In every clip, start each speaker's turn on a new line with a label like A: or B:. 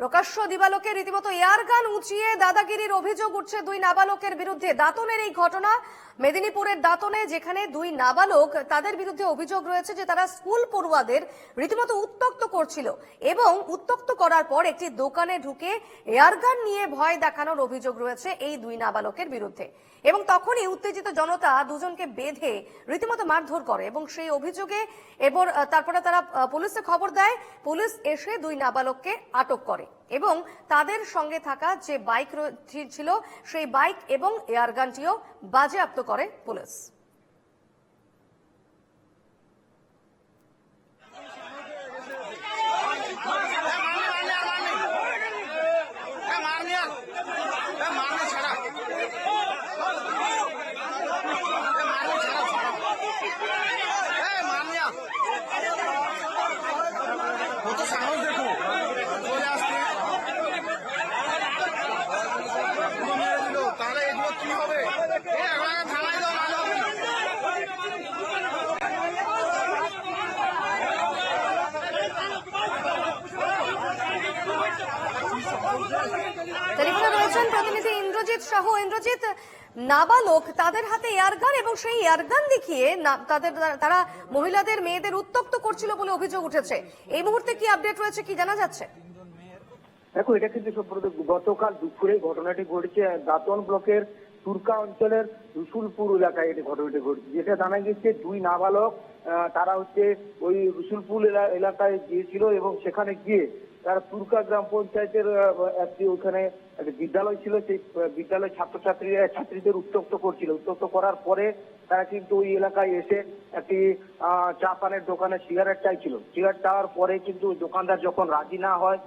A: প্রকাশ্য দিবালোকে রীতিমতো এয়ার গান উঁচিয়ে দাদাগিরির অভিযোগ উঠছে দুই নাবালকের বিরুদ্ধে। দাতনের এই ঘটনা, মেদিনীপুরের দাতনে, যেখানে দুই নাবালক তাদের বিরুদ্ধে অভিযোগ রয়েছে যে তারা স্কুল পড়ুয়াদের রীতিমতো উত্তক্ত করছিল এবং উত্তক্ত করার পর একটি দোকানে ঢুকে এয়ারগান নিয়ে ভয় দেখানোর অভিযোগ রয়েছে এই দুই নাবালকের বিরুদ্ধে। এবং তখনই উত্তেজিত জনতা দুজনকে বেঁধে রীতিমতো মারধর করে এবং সেই অভিযোগে এবার তারপরে তারা পুলিশে খবর দেয়। পুলিশ এসে দুই নাবালককে আটক করে। এবং তাদের সঙ্গে থাকা যে বাইক ছিল, সেই বাইক এবং এয়ারগানটিও বাজেয়াপ্ত করে পুলিশ।
B: সাহস
A: প্রতিনিধি ইন্দ্রজিৎ সহ ইন্দ্রজিৎ নাবালক তাদের হাতে এয়ারগান এবং সেই এয়ারগান দেখিয়ে তাদের, তারা মহিলাদের মেয়েদের উত্তক্ত করছিল বলে অভিযোগ উঠেছে। এই মুহূর্তে কি আপডেট রয়েছে কি জানা যাচ্ছে?
C: দেখো, এটা কিন্তু গতকাল দুপুরে ঘটনাটি ঘটেছে দাতন ব্লকের তুর্কা অঞ্চলের রসুলপুর এলাকায় এটি ঘটনাটি ঘটেছে। যেটা জানা গেছে, দুই নাবালক তারা হচ্ছে ওই রসুলপুর এলা- এলাকায় গিয়েছিল এবং সেখানে গিয়ে তারা তুর্কা গ্রাম পঞ্চায়েতের একটি ওখানে একটা বিদ্যালয় ছিল সেই আহ, বিদ্যালয় ছাত্রছাত্রীরা ছাত্রীদের উত্তক্ত করছিল। উত্তক্ত করার পরে তারা কিন্তু ওই এলাকায় এসে একটি চা পানের দোকানে সিগারেট চাইছিল। সিগারেট চাওয়ার পরে কিন্তু দোকানদার যখন রাজি না হয়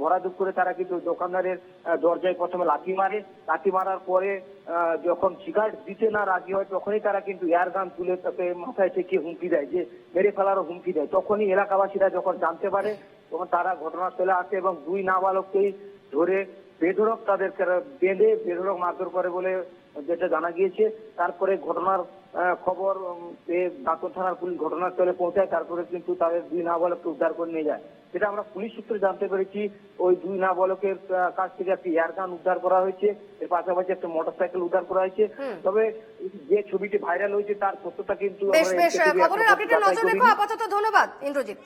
C: ভরাদুপ করে তারা কিন্তু দোকানদারের দরজায় প্রথমে লাথি মারে। লাথি মারার পরে যখন সিগারেট দিতে না রাজি হয়, তখনই তারা কিন্তু এয়ার গান তুলে তাকে মাথায় থেকে হুমকি দেয় যে, মেরে ফেলারও হুমকি দেয়। তখনই এলাকাবাসীরা যখন জানতে পারে, তখন তারা ঘটনাস্থলে আসে এবং দুই নাবালককেই ধরে বেধরক তাদেরকে বেঁধে বেধরক মারধর করে বলে যেটা জানা গিয়েছে তারপরে ঘটনার খবর পেয়ে দাঁতন থানার পুলিশ ঘটনাস্থলে পৌঁছায় তারপরে কিন্তু তাদের দুই নাবালককে উদ্ধার করে নিয়ে যায়। সেটা আমরা পুলিশ সূত্রে জানতে পেরেছি ওই দুই নাবালকের কাছ থেকে একটি এয়ারগান উদ্ধার করা হয়েছে এর পাশাপাশি একটা মোটরসাইকেল উদ্ধার করা হয়েছে। তবে যে ছবিটি ভাইরাল হয়েছে তার সত্যতা কিন্তু
A: খবরের আপডেটে নজর রেখো আপাতত ধন্যবাদ ইন্দ্রজিৎ।